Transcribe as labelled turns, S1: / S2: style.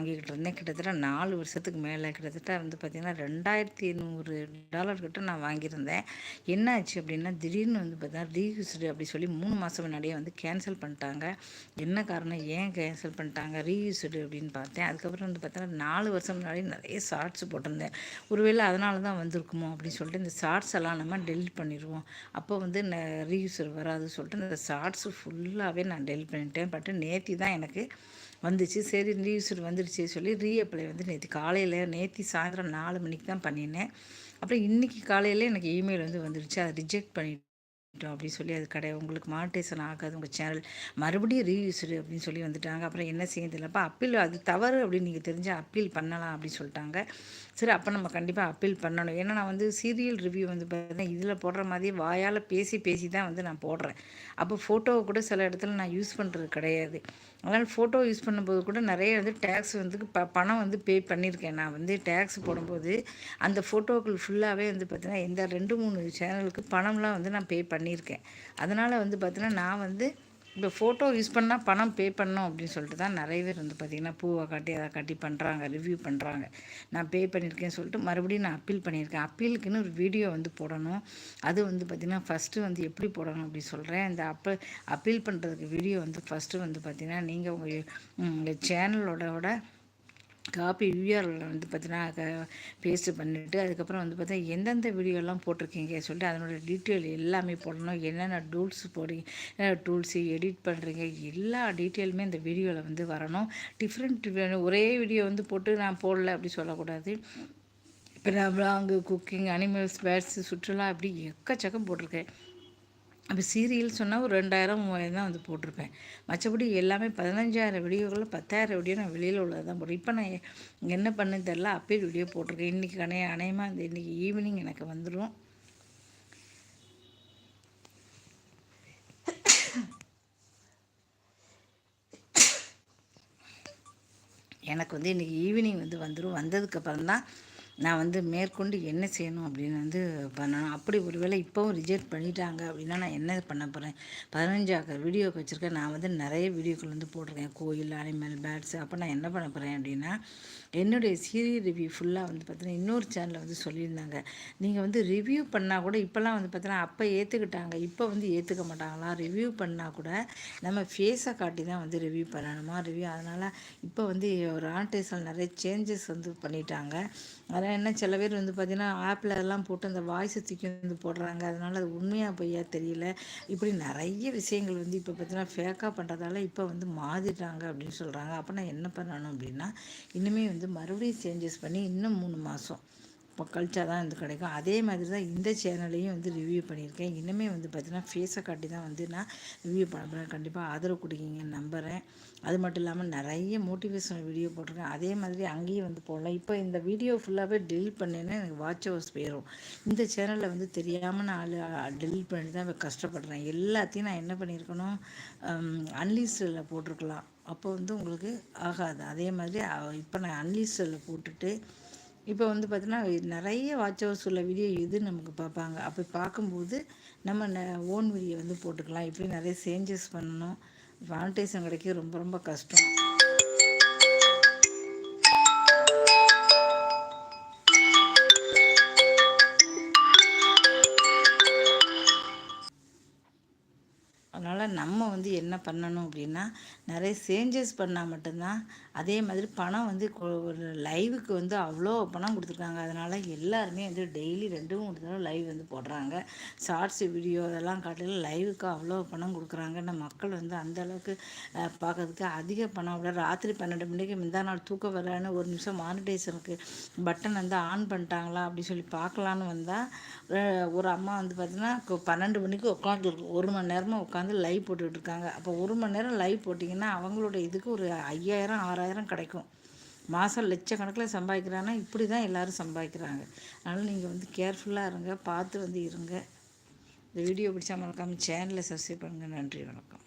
S1: வாங்கிக்கிட்டு இருந்தேன் கிட்டத்தட்ட நாலு வருஷத்துக்கு மேலே கிட்டத்தட்ட வந்து பார்த்திங்கன்னா ரெண்டாயிரத்தி நூறு டாலர் கிட்ட நான் வாங்கியிருந்தேன். என்ன ஆச்சு அப்படின்னா திடீர்னு வந்து பார்த்தீங்கன்னா ரீயூஸ்டு அப்படி சொல்லி மூணு மாதம் முன்னாடியே வந்து கேன்சல் பண்ணிட்டாங்க. என்ன காரணம்? ஏன் கேன்சல் பண்ணிட்டாங்க? ரீயூஸ்டு அப்படின்னு பார்த்தேன். அதுக்கப்புறம் வந்து பார்த்தீங்கன்னா நாலு வருஷம் முன்னாடி நிறைய ஷார்ட்ஸ் போட்டிருந்தேன். ஒருவேளை அதனால தான் வந்திருக்குமோ அப்படின்னு சொல்லிட்டு இந்த ஷார்ட்ஸ் எல்லாம் நம்ம டெலிட் பண்ணிடுவோம். அப்போ வந்து ரீயூஸர் வராதுன்னு சொல்லிட்டு இந்த ஷார்ட்ஸ் ஃபுல்லாகவே நான் டெலிட் பண்ணிட்டேன். பட் நேத்தி தான் எனக்கு வந்துச்சு. சரி ரீயூஸர் வந்துடுச்சு சொல்லி ரீஅப்ளை வந்து நேற்று காலையில் நேற்று சாயந்தரம் நாலு மணிக்கு தான் பண்ணினேன் அப்புறம் இன்றைக்கி காலையில் எனக்கு இமெயில் வந்து வந்துடுச்சு அதை ரிஜெக்ட் பண்ணிட்டு அப்படின்னு சொல்லி அது கிடையாது. உங்களுக்கு மானிட்டேஷன் ஆகாது. உங்கள் சேனல் மறுபடியும் ரீயூஸ்டு அப்படின்னு சொல்லி வந்துட்டாங்க. அப்புறம் என்ன செய்யுது இல்லைப்பா அப்பீல் அது தவறு அப்படின்னு நீங்கள் தெரிஞ்சால் அப்பீல் பண்ணலாம் அப்படின்னு சொல்லிட்டாங்க. சரி அப்போ நம்ம கண்டிப்பாக அப்பீல் பண்ணணும். ஏன்னா நான் வந்து சீரியல் ரிவ்யூ வந்து பார்த்தீங்கன்னா இதில் போடுற மாதிரி வாயால் பேசி பேசி தான் வந்து நான் போடுறேன். அப்போ ஃபோட்டோவை கூட சில இடத்துல நான் யூஸ் பண்ணுறது கிடையாது. அதனால் ஃபோட்டோ யூஸ் பண்ணும்போது கூட நிறைய வந்து டேக்ஸ் வந்து ப பணம் வந்து பே பண்ணியிருக்கேன். நான் வந்து டேக்ஸ் போடும்போது அந்த ஃபோட்டோக்கள் ஃபுல்லாகவே வந்து பார்த்தீங்கன்னா இந்த ரெண்டு மூணு சேனலுக்கு பணம்லாம் வந்து நான் பே பண்ணியிருக்கேன். அதனால் வந்து பார்த்திங்கன்னா நான் வந்து இப்போ ஃபோட்டோ யூஸ் பண்ணால் பணம் பே பண்ணோம் அப்படின்னு சொல்லிட்டு தான் நிறைய பேர் வந்து பார்த்திங்கன்னா பூவை காட்டி அதை காட்டி பண்ணுறாங்க ரிவ்யூ பண்ணுறாங்க நான் பே பண்ணியிருக்கேன்னு சொல்லிட்டு மறுபடியும் நான் அப்பீல் பண்ணியிருக்கேன். அப்பீலுக்குன்னு ஒரு வீடியோ வந்து போடணும். அது வந்து பார்த்திங்கன்னா ஃபஸ்ட்டு வந்து எப்படி போடணும் அப்படின்னு சொல்கிறேன் இந்த அப்ப அப்பீல் பண்ணுறதுக்கு வீடியோ வந்து ஃபஸ்ட்டு வந்து பார்த்திங்கன்னா நீங்கள் உங்கள் உங்கள் சேனலோட காப்பி யூஆர்எல் வந்து பார்த்தீங்கன்னா பேஸ்ட்டு பண்ணிவிட்டு அதுக்கப்புறம் வந்து பார்த்தீங்கன்னா எந்தெந்த வீடியோலாம் போட்டிருக்கீங்க சொல்லிட்டு அதனோட டீட்டெயில் எல்லாமே போடணும். என்னென்ன டூல்ஸ் போடுறீங்க டூல்ஸு எடிட் பண்ணுறீங்க எல்லா டீட்டெயிலுமே இந்த வீடியோவில் வந்து வரணும். டிஃப்ரெண்ட் ஒரே வீடியோ வந்து போட்டு நான் போடல அப்படி சொல்லக்கூடாது. இப்போ நான் அங்கே குக்கிங் அனிமல்ஸ் பேர்ட்ஸு சுற்றுலா அப்படி எக்கச்சக்கம் போட்டிருக்கேன். அப்போ சீரியல் சொன்னால் ஒரு ரெண்டாயிரம் மூவாயிரம் தான் வந்து போட்டிருப்பேன். மற்றபடி எல்லாமே பதினஞ்சாயிரம் வீடியோக்களில் பத்தாயிரம் வீடியோ நான் வெளியில் உள்ளது தான் போடுறேன் இப்போ நான் என்ன பண்ணுன்னு தெரில அப்பயே வீடியோ போட்டிருக்கேன். இன்றைக்கி அணைய அணையமாக இந்த இன்றைக்கி ஈவினிங் எனக்கு வந்துடும் எனக்கு வந்து இன்றைக்கி ஈவினிங் வந்து வந்துடும் வந்ததுக்கப்புறம் தான் நான் வந்து மேற்கொண்டு என்ன செய்யணும் அப்படின்னு வந்து பண்ணணும். அப்படி ஒரு வேளை இப்போவும் ரிஜெக்ட் பண்ணிட்டாங்க அப்படின்னா நான் என்ன பண்ண போகிறேன் பதினஞ்சாக்க வீடியோக்கு வச்சுருக்கேன். நான் வந்து நிறைய வீடியோக்கள் வந்து போட்டிருக்கேன். கோயில் அனிமல் பேட்ஸ் அப்போ நான் என்ன பண்ண போகிறேன் அப்படின்னா என்னுடைய சீரியல் ரிவ்யூ ஃபுல்லாக வந்து பார்த்தீங்கன்னா இன்னொரு சேனலில் வந்து சொல்லியிருந்தாங்க. நீங்கள் வந்து ரிவ்யூ பண்ணால் கூட இப்போல்லாம் வந்து பார்த்தீங்கன்னா அப்போ ஏற்றுக்கிட்டாங்க இப்போ வந்து ஏற்றுக்க மாட்டாங்களா? ரிவ்யூ பண்ணால் கூட நம்ம ஃபேஸை காட்டி தான் வந்து ரிவ்யூ பண்ணணுமா? ரிவ்யூ அதனால் இப்போ வந்து ஒரு ஆன்டேஸில் நிறைய சேஞ்சஸ் வந்து பண்ணிட்டாங்க. அதனால் என்ன சில பேர் வந்து பார்த்திங்கன்னா ஆப்பில் எல்லாம் போட்டு அந்த வாய்ஸை தூக்கி வந்து போடுறாங்க. அதனால் அது உண்மையாக பொய்யா தெரியல. இப்படி நிறைய விஷயங்கள் வந்து இப்போ பார்த்தீங்கன்னா ஃபேக்காக பண்ணுறதால இப்போ வந்து மாறிடுறாங்க அப்படின்னு சொல்கிறாங்க அப்போ நான் என்ன பண்ணணும் அப்படின்னா இன்னுமே வந்து மறுபடியும் சேஞ்சஸ் பண்ணி இன்னும் மூணு மாதம் இப்போ கழிச்சா தான் வந்து கிடைக்கும். அதே மாதிரி தான் இந்த சேனலையும் வந்து ரிவ்யூ பண்ணியிருக்கேன். இன்னுமே வந்து பார்த்திங்கன்னா ஃபேஸை காட்டி தான் வந்து நான் ரிவ்யூ பண்ணுறேன் கண்டிப்பாக ஆதரவு கொடுக்கீங்கன்னு நம்புகிறேன் அது மட்டும் இல்லாமல் நிறைய மோட்டிவேஷனல் வீடியோ போட்டிருக்கேன். அதே மாதிரி அங்கேயும் வந்து போடலாம். இப்போ இந்த வீடியோ ஃபுல்லாகவே டெலிட் பண்ணேன்னா எனக்கு வாட்ச் ஹவர்ஸ் போயிடும் இந்த சேனலில் வந்து தெரியாமல் நான் ஆள் டெலிட் பண்ணி தான் கஷ்டப்படுறேன். எல்லாத்தையும் நான் என்ன பண்ணியிருக்கணும்? அன்லிஸ்டில் போட்டிருக்கலாம். அப்போ வந்து உங்களுக்கு ஆகாது. அதே மாதிரி இப்போ நான் அன்லிஸ்டில் போட்டுட்டு இப்போ வந்து பார்த்தீங்கன்னா நிறைய வாட்ச் ஹவர்ஸ் உள்ள வீடியோ இது நமக்கு பார்ப்பாங்க? அப்போ பார்க்கும்போது நம்ம ந ஓன் வீடியோ வந்து போட்டுக்கலாம். இப்படி நிறைய சேஞ்சஸ் பண்ணணும். வானிடேஷன் கிடைக்க ரொம்ப ரொம்ப கஷ்டம். என்ன பண்ணணும் அப்படின்னா நிறைய சேஞ்சஸ் பண்ணால் மட்டும்தான் அதே மாதிரி பணம் வந்து ஒரு லைவுக்கு வந்து அவ்வளோ பணம் கொடுத்துருக்காங்க. அதனால் எல்லாருமே வந்து டெய்லி ரெண்டு மூணு தடவை லைவ் வந்து போடுறாங்க. ஷார்ட்ஸ் வீடியோ அதெல்லாம் காட்டில லைவுக்கு அவ்வளோ பணம் கொடுக்குறாங்க மக்கள் வந்து அந்தளவுக்கு பார்க்கறதுக்கு அதிக பணம் விட ராத்திரி பன்னெண்டு மணிக்கு முந்தா நாள் தூக்கம் வரலான்னு ஒரு நிமிஷம் மானிட்டேஷனுக்கு பட்டன் வந்து ஆன் பண்ணிட்டாங்களா அப்படின்னு சொல்லி பார்க்கலான்னு வந்தால் ஒரு அம்மா வந்து பார்த்திங்கன்னா பன்னெண்டு மணிக்கு உட்காந்துருக்கு ஒரு மணி நேரமாக உட்காந்து லைவ் போட்டுக்கிட்டு இருக்காங்க. அப்போ ஒரு மணி நேரம் லைவ் போட்டிங்கன்னா அவங்களோட இதுக்கு ஒரு ஐயாயிரம் ஆறாயிரம் கிடைக்கும். மாதம் லட்சக்கணக்கில் சம்பாதிக்கிறான்னா இப்படி தான் எல்லோரும் சம்பாதிக்கிறாங்க. அதனால் நீங்கள் வந்து கேர்ஃபுல்லாக இருங்க பார்த்து வந்து இருங்க. இந்த வீடியோ பிடிச்சா மறக்காமல் சேனலை சப்ஸ்கிரைப் பண்ணுங்கள் நன்றி வணக்கம்.